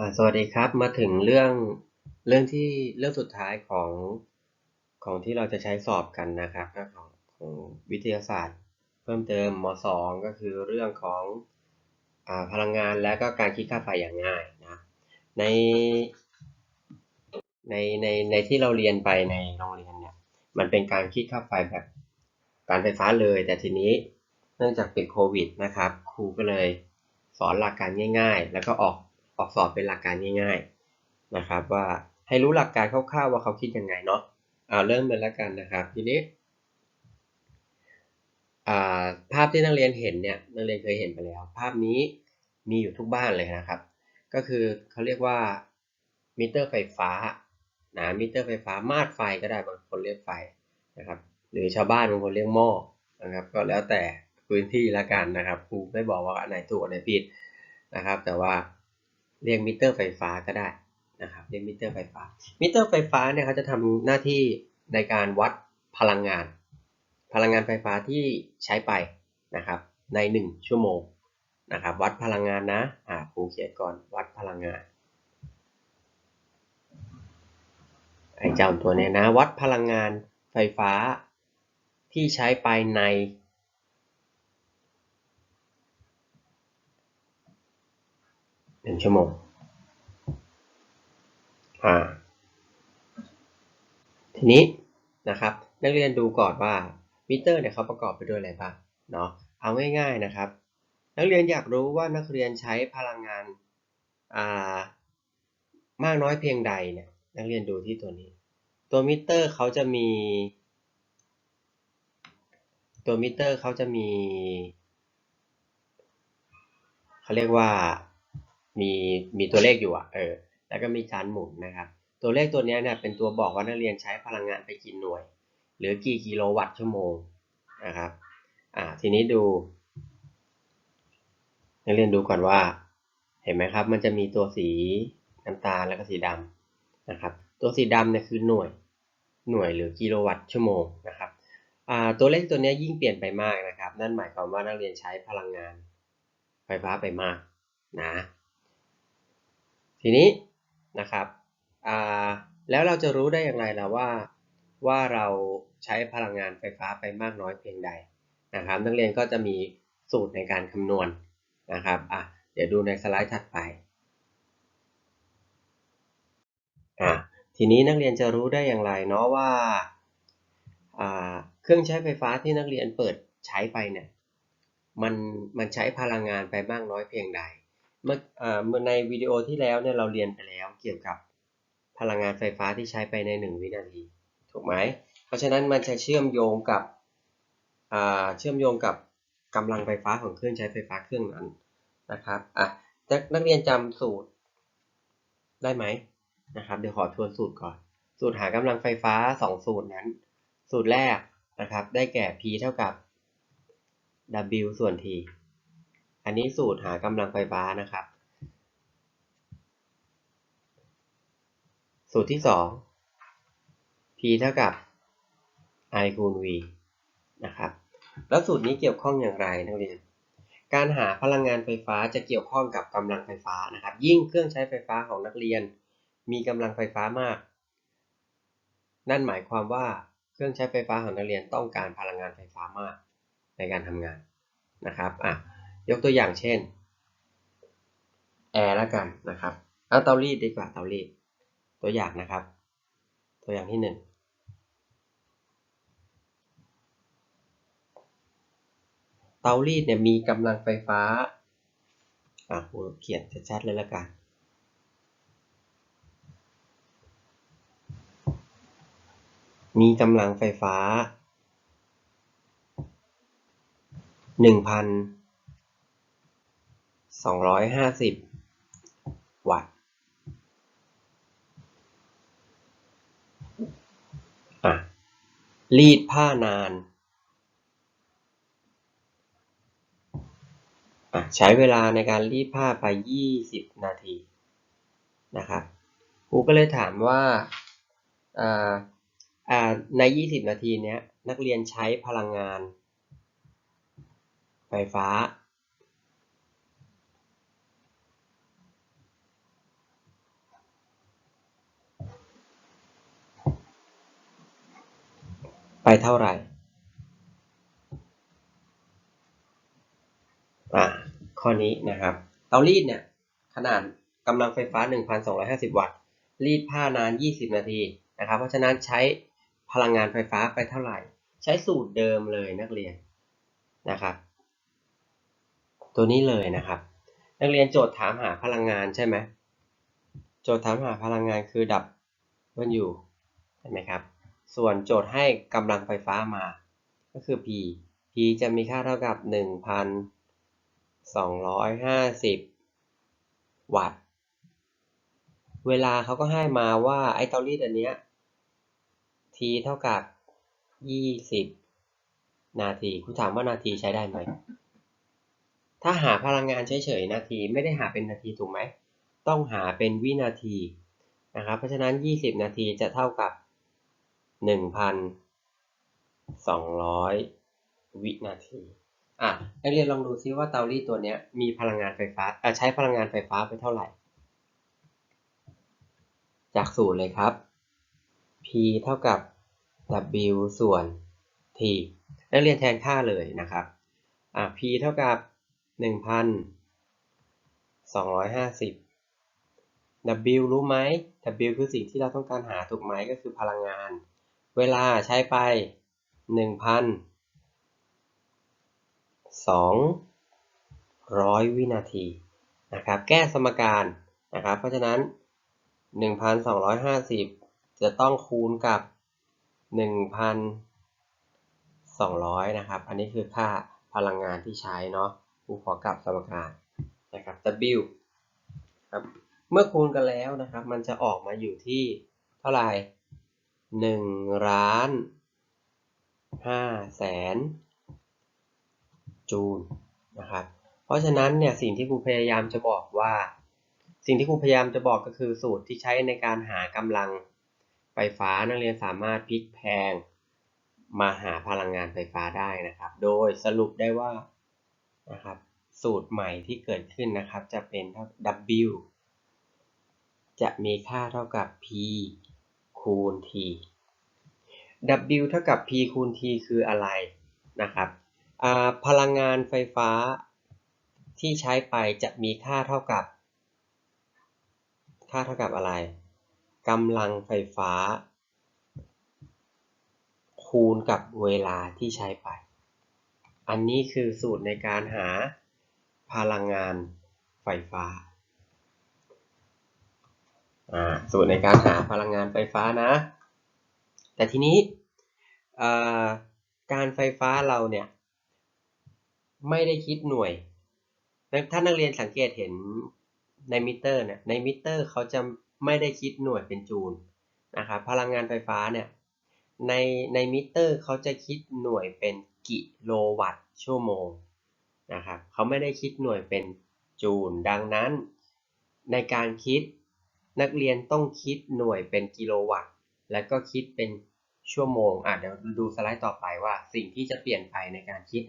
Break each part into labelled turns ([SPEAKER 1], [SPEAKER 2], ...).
[SPEAKER 1] อ่าสวัสดีครับมาถึงเรื่องเรื่องที่เรื่องสุดท้ายของของที่เราจะใช้สอบกันนะครับของของวิทยาศาสตร์ เพิ่มเติมม .2 ก็คือเรื่องของอ่าพลังงานและก็การคิดค่าไฟอย่างง่ายนะในในในในที่เราเรียนไปในโรงเรียนเนี่ยมันเป็นการคิดค่าไฟแบบการไฟฟ้าเลย แต่ทีนี้เนื่องจากเป็นโควิดนะครับ ครูก็เลยสอนหลักการง่าย ๆ แล้วก็ออก ออกสอบเป็นหลักการง่ายๆนะครับ ว่าให้รู้หลักการคร่าวๆว่าเขาคิดยังไงเนาะเอาเริ่มเลยล้วกันนะครับ ทีนี้ภาพที่นักเรียนเห็นเนี่ยนักเรียนเคยเห็นไปแล้ว ภาพนี้มีอยู่ทุกบ้านเลยนะครับ ก็คือเขาเรียกว่ามิเตอร์ไฟฟ้านะมิเตอร์ไฟฟ้ามาดไฟก็ได้บางคนเรียกไฟนะครับหรือชาวบ้านบางคนเรียกหม้อนะครับ ก็แล้วแต่พื้นที่ละกันนะครับครูไม่บอกว่าอันไหนถูกอันไหนผิดนะครับ แต่ว่า เรียกมิเตอร์ไฟฟ้าก็ได้นะครับเรียกมิเตอร์ไฟฟ้า มิเตอร์ไฟฟ้าเนี่ยเขาจะทำหน้าที่ในการวัดพลังงาน พลังงานไฟฟ้าที่ใช้ไปนะครับใน 1 ชั่วโมงนะครับวัดพลังงานนะอ่าครูเขียนก่อนวัดพลังงานไอ้เจ้าตัวเนี้ยนะวัดพลังงานไฟฟ้าที่ใช้ไปในหนึ่ งชั่วโมง อ่า ทีนี้นะครับ นักเรียนดูก่อนว่ามิเตอร์เนี่ยเขาประกอบไปด้วยอะไรบ้างเนาะ เอาง่ายๆนะครับ นักเรียนอยากรู้ว่านักเรียนใช้พลังงานอ่ามากน้อยเพียงใดเนี่ยนักเรียนดูที่ตัวนี้ ตัวมิเตอร์เขาจะมี ตัวมิเตอร์เขาจะมีเขาเรียกว่า มีมีตัวเลขอยู่อะเออแล้วก็มีจานหมุนนะครับ ตัวเลขตัวนี้เนี่ยเป็นตัวบอกว่านักเรียนใช้พลังงานไปกี่หน่วย หรือกี่กิโลวัตต์ชั่วโมงนะครับอ่าทีนี้ดู นักเรียนดูก่อนว่า เห็นไหมครับ มันจะมีตัวสีน้ำตาลแล้วก็สีดำนะครับ ตัวสีดำเนี่ยคือหน่วยหน่วยหรือกิโลวัตต์ชั่วโมงนะครับอ่าตัวเลขตัวนี้ยิ่งเปลี่ยนไปมากนะครับ นั่นหมายความว่านักเรียนใช้พลังงานไฟฟ้าไปมากนะ ทีนี้นะครับแล้วเราจะรู้ได้อย่างไรล่ะว่าว่าเราใช้พลังงานไฟฟ้าไปมากน้อยเพียงใดนะครับ นักเรียนก็จะมีสูตรในการคำนวณนะครับอะเดี๋ยวดูในสไลด์ถัดไปอะทีนี้นักเรียนจะรู้ได้อย่างไรเนาะว่าเครื่องใช้ไฟฟ้าที่นักเรียนเปิดใช้ไปเนี่ยมันมันใช้พลังงานไปมากน้อยเพียงใด เมื่อในวิดีโอที่แล้วเนี่ยเราเรียนไปแล้วเกี่ยวกับพลังงานไฟฟ้าที่ใช้ไปใน 1 วินาที ถูกไหม เพราะฉะนั้นมันจะเชื่อมโยงกับเชื่อมโยงกับกำลังไฟฟ้าของเครื่องใช้ไฟฟ้าเครื่องนั้นนะครับอะนักเรียนจำสูตรได้ไหมนะครับ เดี๋ยวขอทวนสูตรก่อน สูตรหากำลังไฟฟ้า 2 สูตรนั้น สูตรแรกนะครับ ได้แก่ P เท่ากับ W ส่วน T อันนี้สูตรหากำลังไฟฟ้านะครับ สูตรที่ 2 P เท่ากับ I คูณ V นะครับ แล้วสูตรนี้เกี่ยวข้องอย่างไรนักเรียน การหาพลังงานไฟฟ้าจะเกี่ยวข้องกับกำลังไฟฟ้านะครับ ยิ่งเครื่องใช้ไฟฟ้าของนักเรียน มีกำลังไฟฟ้ามาก นั่นหมายความว่าเครื่องใช้ไฟฟ้าของนักเรียนต้องการพลังงานไฟฟ้ามากในการทำงานนะครับอะ ยกตัวอย่างเช่นแอร์แล้วกันนะครับเอาเตารีดดีกว่าเตารีดตัวอย่างนะครับ ตัวอย่างที่หนึ่งเตารีดเนี่ยมีกำลังไฟฟ้าอะผมเขียนชัดๆเลยล้วกันมีกำลังไฟฟ้าห นึ่งพันสองร้อยห้าสิบวัตต์อะรีดผ้านานอะใช้เวลาในการรีดผ้าไปยี่สิบนาทีนะครับครูก็เลยถามว่าอ่าาในยี่สิบนาทีเนี้ยนักเรียนใช้พลังงาน ไฟฟ้า ไปเท่าไหร่อ่าข้อนี้นะครับ เตารีดเนี่ยขนาดกำลังไฟฟ้า 1,250 วัตต์ รีดผ้านาน 20 นาทีนะครับ เพราะฉะนั้นใช้พลังงานไฟฟ้าไปเท่าไหร่ ใช้สูตรเดิมเลยนักเรียนนะครับ ตัวนี้เลยนะครับ นักเรียนโจทย์ถามหาพลังงานใช่ไหมโจทย์ถามหาพลังงานคือดับเบิลยูใช่ไหมครับ ส่วนโจทย์ให้กำลังไฟฟ้ามา ก็คือ P P จะมีค่าเท่ากับ 1,250 วัตต์ เวลาเขาก็ให้มาว่าไอ้เตารีดอันเนี้ย T เท่ากับ 20 นาทีคุณถามว่านาทีใช้ได้ไหม ถ้าหาพลังงานเฉยๆ นาทีไม่ได้หาเป็นนาทีถูกไหม ต้องหาเป็นวินาทีนะครับ เพราะฉะนั้น 20 นาทีจะเท่ากับ 1,200 วินาที อะนักเรียนลองดูซิว่าเตารีดตัวเนี้ยมีพลังงานไฟฟ้าใช้พลังงานไฟฟ้าไปเท่าไหร่ จากสูตรเลยครับ P เท่ากับ W ส่วน T นักเรียนแทนค่าเลยนะครับ อะ P เท่ากับ 1,250 W รู้ไหม W คือสิ่งที่เราต้องการหาถูกไหมก็คือพลังงาน เวลาใช้ไป1,200วินาทีนะครับแก้สมการนะครับ เพราะฉะนั้น 1,250 จะต้องคูณกับ 1,200 นะครับ อันนี้คือค่าพลังงานที่ใช้เนาะครูขอกลับสมการนะครับ W ครับเมื่อคูณกันแล้วนะครับ มันจะออกมาอยู่ที่เท่าไหร่ หนึ่งล้านห้าแสนจูลนะครับ เพราะฉะนั้นเนี่ยสิ่งที่ครูพยายามจะบอกว่า สิ่งที่ครูพยายามจะบอกก็คือสูตรที่ใช้ในการหากำลังไฟฟ้านักเรียนสามารถพลิกแพลงมาหาพลังงานไฟฟ้าได้นะครับ โดยสรุปได้ว่านะครับสูตรใหม่ที่เกิดขึ้นนะครับ จะเป็นเท่า W จะมีค่าเท่ากับ P คูณ T W เท่ากับ P คูณ T คืออะไรนะครับพลังงานไฟฟ้าที่ใช้ไปจะมีค่าเท่ากับ ค่าเท่ากับอะไรกำลังไฟฟ้า คูณกับเวลาที่ใช้ไป อันนี้คือสูตรในการหาพลังงานไฟฟ้า สูตรในการหาพลังงานไฟฟ้านะ แต่ทีนี้การไฟฟ้าเราเนี่ย ไม่ได้คิดหน่วย ถ้านักเรียนสังเกตเห็นในมิเตอร์เนี่ยในมิเตอร์เขาจะไม่ได้คิดหน่วยเป็นจูลนะครับพลังงานไฟฟ้าเนี่ยในในมิเตอร์เขาจะคิดหน่วยเป็นกิโลวัตต์ชั่วโมงนะครับเขาไม่ได้คิดหน่วยเป็นจูลดังนั้น ในการคิด นักเรียนต้องคิดหน่วยเป็นกิโลวัตต์ และก็คิดเป็นชั่วโมงอะเดี๋ยวดูสไลด์ต่อไปว่าสิ่งที่จะเปลี่ยนไปในการคิด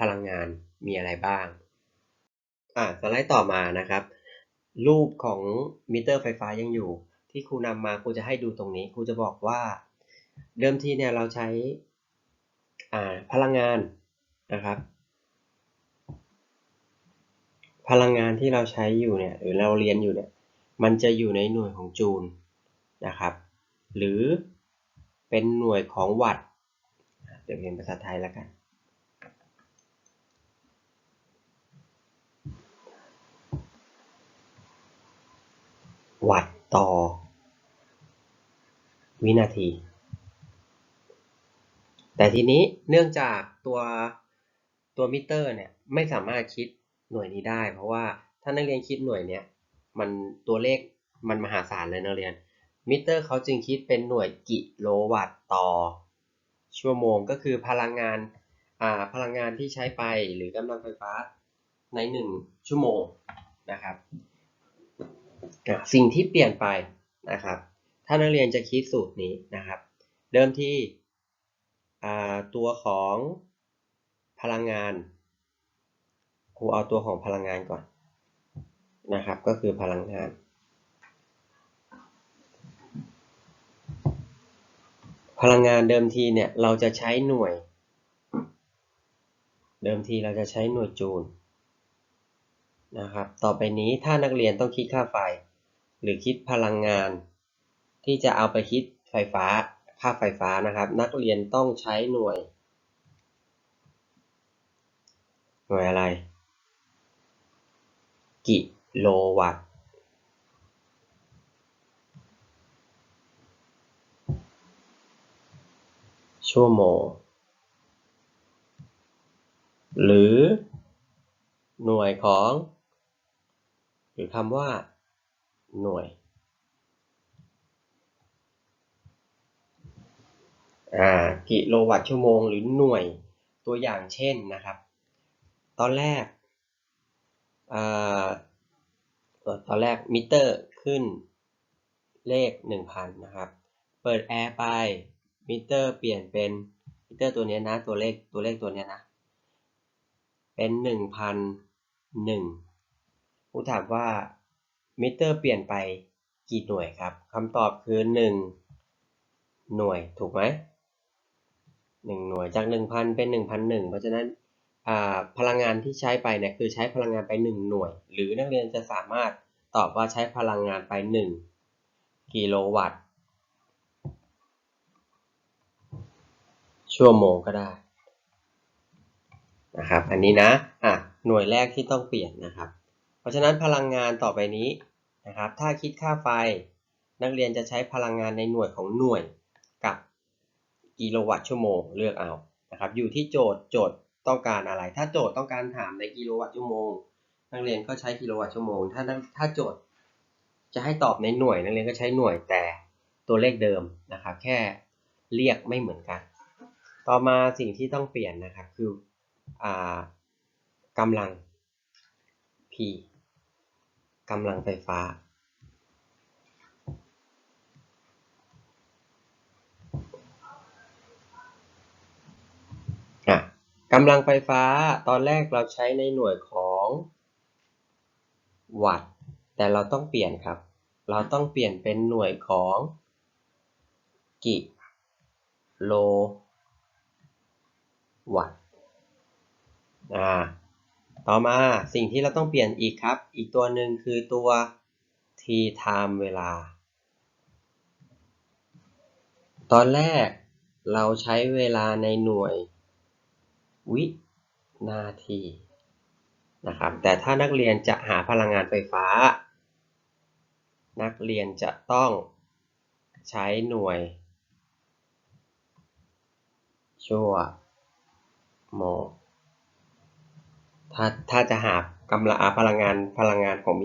[SPEAKER 1] พลังงานมีอะไรบ้าง อะสไลด์ต่อมานะครับ รูปของมิเตอร์ไฟฟ้ายังอยู่ ที่ครูนำมาครูจะให้ดูตรงนี้ครูจะบอกว่า เดิมทีเนี่ยเราใช้อ่าพลังงานนะครับ พลังงานที่เราใช้อยู่เนี่ยหรือเราเรียนอยู่เนี่ย มันจะอยู่ในหน่วยของจูลนะครับ หรือเป็นหน่วยของวัตต์เดี๋ยวเรียนภาษาไทยแล้วกัน วัตต์ต่อ วินาที แต่ทีนี้เนื่องจากตัวตัวมิเตอร์เนี่ยไม่สามารถคิดหน่วยนี้ได้ เพราะว่าถ้านักเรียนคิดหน่วยเนี้ย มันตัวเลขมันมหาศาลเลยนะเรียน มิเตอร์เขาจึงคิดเป็นหน่วยกิโลวัตต์ต่อ ชั่วโมงก็คือพลังงานอ่าพลังงานที่ใช้ไปหรือกำลังไฟฟ้าใน 1 ชั่วโมงนะครับสิ่งที่เปลี่ยนไปนะครับ ถ้านักเรียนจะคิดสูตรนี้นะครับ เริ่มที่ตัวของพลังงานครูเอาตัวของพลังงานก่อน นะครับ ก็คือพลังงาน พลังงานเดิมทีเนี่ยเราจะใช้หน่วย เดิมทีเราจะใช้หน่วยจูลนะครับ ต่อไปนี้ถ้านักเรียนต้องคิดค่าไฟ หรือคิดพลังงาน ที่จะเอาไปคิดไฟฟ้า ค่าไฟฟ้านะครับ นักเรียนต้องใช้หน่วย หน่วยอะไร กิ โลวัตต์ชั่วโมง หรือ หน่วยของ หรือคำว่า หน่วยกิโลวัตต์ชั่วโมงหรือหน่วยตัวอย่างเช่นนะครับ ตอนแรก ตอนแรกมิเตอร์ขึ้นเลข 1,000 นะครับ เปิดแอร์ไปมิเตอร์เปลี่ยนเป็นมิเตอร์ตัวนี้นะตัวเลขตัวเลขตัวนี้นะ เป็น 1,001ผู้ถามว่ามิเตอร์เปลี่ยนไปกี่หน่วยครับคำตอบคือ 1 หน่วยถูกไหม1หน่วยจาก 1,000 เป็น 1,001 เพราะฉะนั้น พลังงานที่ใช้ไปเนี่ยคือใช้พลังงานไป 1 หน่วย หรือนักเรียนจะสามารถตอบว่าใช้พลังงานไป 1 กิโลวัตต์ ชั่วโมงก็ได้นะครับอันนี้นะอะหน่วยแรกที่ต้องเปลี่ยนนะครับ เพราะฉะนั้นพลังงานต่อไปนี้นะครับ ถ้าคิดค่าไฟนักเรียนจะใช้พลังงานในหน่วยของหน่วยกับกิโลวัตต์ชั่วโมงเลือกเอานะครับ อยู่ที่โจทย์โจทย์ ต้องการอะไร ถ้าโจทย์ต้องการถามในกิโลวัตต์ชั่วโมง นักเรียนก็ใช้กิโลวัตต์ชั่วโมง ถ้าถ้าโจทย์จะให้ตอบในหน่วยนักเรียนก็ใช้หน่วยแต่ตัวเลขเดิมนะครับแค่เรียกไม่เหมือนกัน ต่อมาสิ่งที่ต้องเปลี่ยนนะครับคือกำลัง P กำลังไฟฟ้า กำลังไฟฟ้าตอนแรกเราใช้ในหน่วยของวัตต์แต่เราต้องเปลี่ยนครับ เราต้องเปลี่ยนเป็นหน่วยของกิโลวัตต์อ่าต่อมาสิ่งที่เราต้องเปลี่ยนอีกครับ อีกตัวหนึ่งคือตัว t time เวลา ตอนแรกเราใช้เวลาในหน่วย วินาทีนะครับ แต่ถ้านักเรียนจะหาพลังงานไฟฟ้า นักเรียนจะต้องใช้หน่วย ชั่วโมงถ้าถ้าจะหากำลังพลังงานพลังงานของ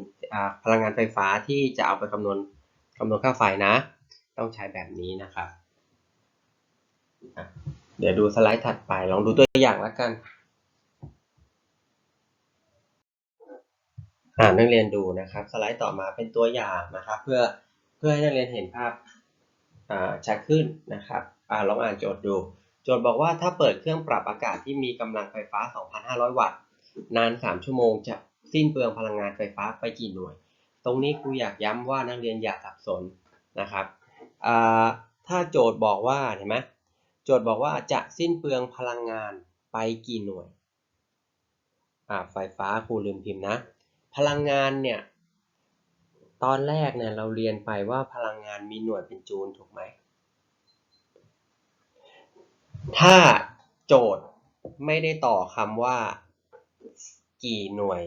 [SPEAKER 1] พลังงานไฟฟ้าที่จะเอาไปคำนวณคำนวณค่าไฟนะ ต้องใช้แบบนี้นะครับ เดี๋ยวดูสไลด์ถัดไป ลองดูตัวอย่างแล้วกัน อ่านักเรียนดูนะครับ สไลด์ต่อมาเป็นตัวอย่างนะครับ เพื่อเพื่อให้นักเรียนเห็นภาพชัดขึ้นนะครับอ่าลองอ่านโจทย์ดู โจทย์บอกว่าถ้าเปิดเครื่องปรับอากาศที่มีกำลังไฟฟ้า 2,500 วัตต์ นาน 3 ชั่วโมงจะสิ้นเปลืองพลังงานไฟฟ้าไปกี่หน่วย ตรงนี้ครูอยากย้ำว่านักเรียนอย่าสับสนนะครับอ่าถ้าโจทย์บอกว่าเห็นไหม จทย์บอกว่าจะสิ้นเปลืองพลังงานไปกี่หน่วยไฟฟ้าครูลืมพิมพ์นะ พลังงานเนี่ย ตอนแรกเนี่ยเราเรียนไปว่าพลังงานมีหน่วยเป็นจูลถูกไหม ถ้าโจทย์ไม่ได้ต่อคำว่ากี่หน่วย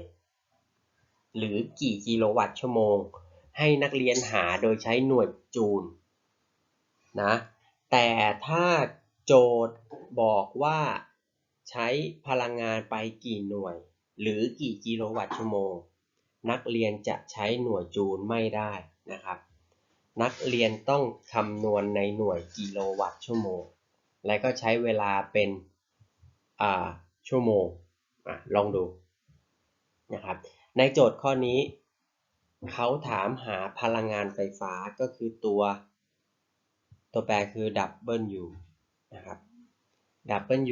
[SPEAKER 1] หรือกี่กิโลวัตต์ชั่วโมง ให้นักเรียนหาโดยใช้หน่วยจูลนะแต่ถ้า จทย์บอกว่าใช้พลังงานไปกี่หน่วย หรือกี่กิโลวัตต์ชั่วโมง นักเรียนจะใช้หน่วยจูลไม่ได้นะครับ นักเรียนต้องคำนวณในหน่วยกิโลวัตต์ชั่วโมง และก็ใช้เวลาเป็นชั่วโมงอลองดูนะครับ ในโจทย์ข้อนี้ เขาถามหาพลังงานไฟฟ้าก็คือตัว ตัวแปรคือ W นะครับ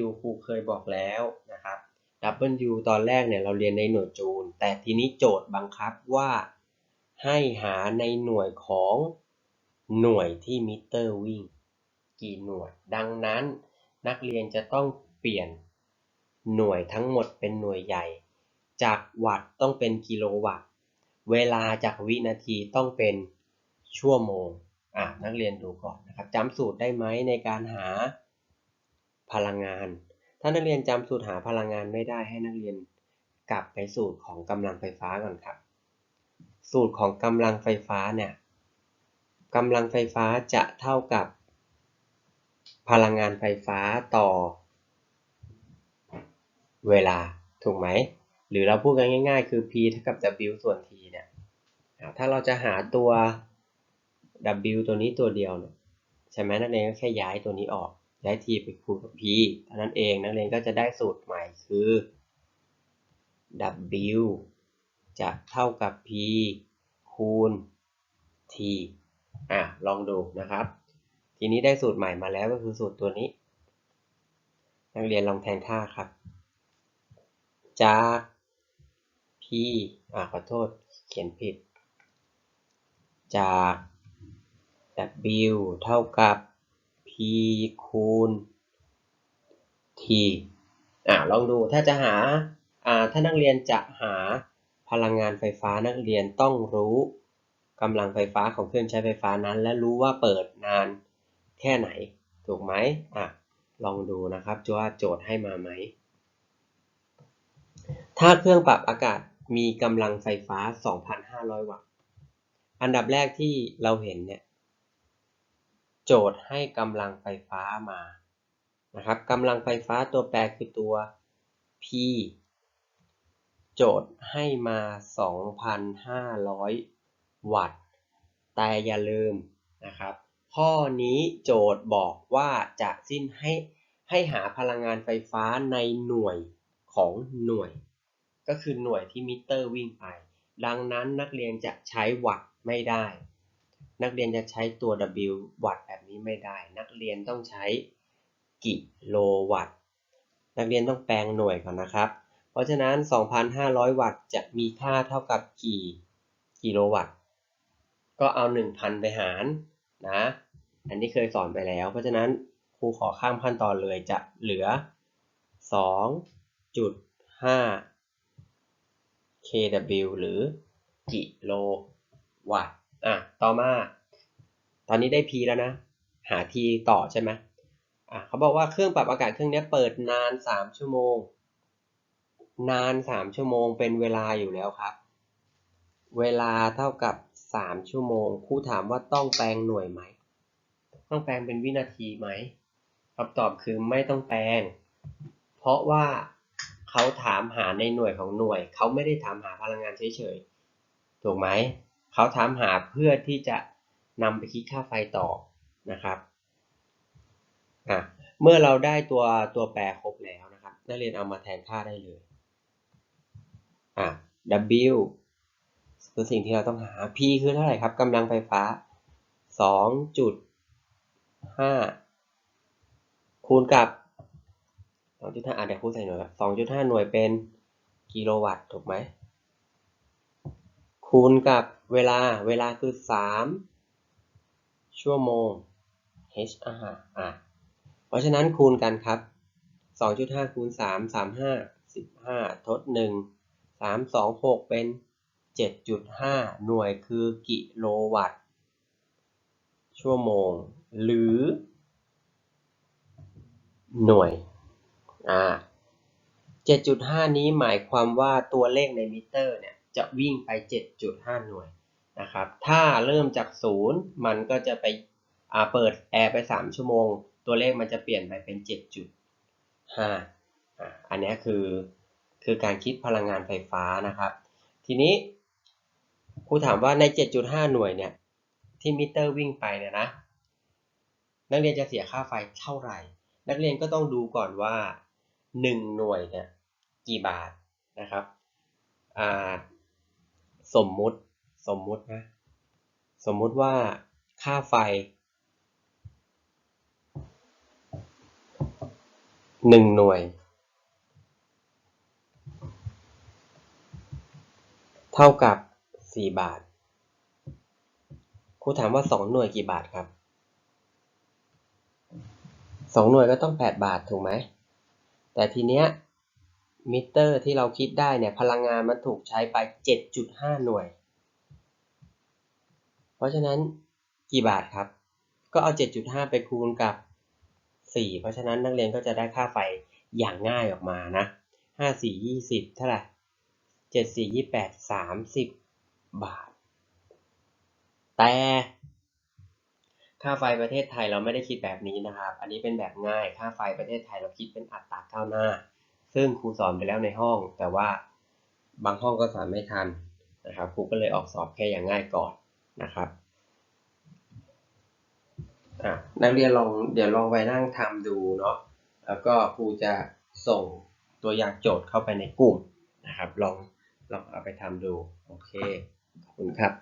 [SPEAKER 1] W ครูเคยบอกแล้วนะครับ W ตอนแรกเนี่ยเราเรียนในหน่วยจูล แต่ทีนี้โจทย์บังคับว่าให้หาในหน่วยของหน่วยที่มิเตอร์วิ่งกี่หน่วย ดังนั้นนักเรียนจะต้องเปลี่ยนหน่วยทั้งหมดเป็นหน่วยใหญ่ จากวัตต์ต้องเป็นกิโลวัตต์ เวลาจากวินาทีต้องเป็นชั่วโมงอะนักเรียนดูก่อนนะครับจำสูตรได้ไหมในการหา พลังงาน ถ้านักเรียนจำสูตรหาพลังงานไม่ได้ให้นักเรียนกลับไปสูตรของกำลังไฟฟ้าก่อนครับ สูตรของกำลังไฟฟ้าเนี่ยกำลังไฟฟ้าจะเท่ากับ พลังงานไฟฟ้าต่อ เวลาถูกไหม หรือเราพูดกันง่ายๆ คือ P เท่ากับ W ส่วน T เนี่ยถ้าเราจะหาตัว W ตัวนี้ตัวเดียวเนี่ยใช่ไหมนักเรียนก็แค่ย้ายตัวนี้ออก ย้าย T ไปคูณกับ P เท่านั้นเองนักเรียนก็จะได้สูตรใหม่คือ W จะเท่ากับ P คูณ T อะลองดูนะครับ ทีนี้ได้สูตรใหม่มาแล้วก็คือสูตรตัวนี้ นักเรียนลองแทนค่าครับ จาก P อะขอโทษเขียนผิด จาก W เท่ากับ คูณ T อะลองดูถ้าจะหาอ่าถ้านักเรียนจะหาพลังงานไฟฟ้านักเรียนต้องรู้กำลังไฟฟ้าของเครื่องใช้ไฟฟ้านั้น และรู้ว่าเปิดนานแค่ไหน ถูกไหมอะลองดูนะครับว่าโจทย์ให้มาไหม ถ้าเครื่องปรับอากาศมีกำลังไฟฟ้า 2,500 วัตต์ อันดับแรกที่เราเห็นเนี่ย โจทย์ให้กำลังไฟฟ้ามานะครับกำลังไฟฟ้าตัวแปรคือตัว P โจทย์ให้มา 2,500 วัตต์ แต่อย่าลืมนะครับ ข้อนี้โจทย์บอกว่าจะสิ้นให้ให้หาพลังงานไฟฟ้าในหน่วยของหน่วย ก็คือหน่วยที่มิเตอร์วิ่งไป ดังนั้นนักเรียนจะใช้วัตต์ไม่ได้ นักเรียนจะใช้ตัว W วัตต์แบบนี้ไม่ได้ นักเรียนต้องใช้กิโลวัตต์ นักเรียนต้องแปลงหน่วยก่อนนะครับ เพราะฉะนั้น 2,500 วัตต์จะมีค่าเท่ากับกี่กิโลวัตต์ ก็เอา 1,000 ไปหารนะ อันนี้เคยสอนไปแล้ว เพราะฉะนั้นครูขอข้ามขั้นตอนเลยจะเหลือ 2.5 kW หรือกิโลวัตต์ อะต่อมา ตอนนี้ได้ P แล้วนะ หา T ต่อใช่ไหมอะเขาบอกว่าเครื่องปรับอากาศเครื่องนี้เปิดนาน 3 ชั่วโมง นาน 3 ชั่วโมงเป็นเวลาอยู่แล้วครับ เวลาเท่ากับ 3 ชั่วโมงครูถามว่าต้องแปลงหน่วยไหม ต้องแปลงเป็นวินาทีไหมคำตอบคือไม่ต้องแปลง เพราะว่าเขาถามหาในหน่วยของหน่วย เขาไม่ได้ถามหาพลังงานเฉยๆ ถูกไหม เขาถามหาเพื่อที่จะนำไปคิดค่าไฟต่อนะครับอะเมื่อเราได้ตัวตัวแปรครบแล้วนะครับนักเรียนเอามาแทนค่าได้เลยอะ W คือสิ่งที่เราต้องหา P คือเท่าไหร่ครับกำลังไฟฟ้า 2.5 คูณกับ2.5อะเดี๋ยวครูใส่หน่วยครับ2.5 หน่วยเป็นกิโลวัตต์ถูกไหมคูณกับ เวลาเวลาคือ 3 ชั่วโมง H อ่าอะเพราะฉะนั้นคูณกันครับ 2.5 คูณ 3 35 15 ทด 1 3 2 6 เป็น 7.5 หน่วยคือกิโลวัตต์ ชั่วโมง หรือ หน่วย อ่า7.5 นี้หมายความว่าตัวเลขในมิเตอร์เนี่ยจะวิ่งไป 7.5 หน่วย นะครับ ถ้าเริ่มจาก0มันก็จะไปเปิดแอร์ไป 3 ชั่วโมง ตัวเลขมันจะเปลี่ยนไปเป็น 7.5อ่าอันนี้คือคือการคิดพลังงานไฟฟ้านะครับ ทีนี้ครูถามว่าใน 7.5 หน่วยเนี่ยที่มิเตอร์วิ่งไปเนี่ยนะ นักเรียนจะเสียค่าไฟเท่าไหร่ นักเรียนก็ต้องดูก่อนว่า 1 หน่วยเนี่ยกี่บาทนะครับสมมุติ สมมุตินะ สมมุติว่าค่าไฟ1หน่วย เท่ากับ4บาทครูถามว่า2หน่วยกี่บาทครับสองหน่วยก็ต้องแปดบาทถูกไหม แต่ทีเนี้ยมิเตอร์ที่เราคิดได้เนี่ยพลังงานมันถูกใช้ไป7.5หน่วย เพราะฉะนั้นกี่บาทครับ ก็เอา 7.5 ไปคูณกับ 4 เพราะฉะนั้นนักเรียนก็จะได้ค่าไฟอย่างง่ายออกมานะ 5 4 20 เท่าไหร่ 7 4 28 30 บาท แต่ค่าไฟประเทศไทยเราไม่ได้คิดแบบนี้นะครับ อันนี้เป็นแบบง่าย ค่าไฟประเทศไทยเราคิดเป็นอัตราก้าวหน้า ซึ่งครูสอนไปแล้วในห้อง แต่ว่าบางห้องก็สอนไม่ทันนะครับ ครูก็เลยออกสอบแค่อย่างง่ายก่อน นะครับอะนักเรียนลองเดี๋ยวลองไปนั่งทำดูเนาะแล้วก็ครูจะส่งตัวอย่างโจทย์เข้าไปในกลุ่มนะครับ ลองลองเอาไปทำดู โอเค ขอบคุณครับ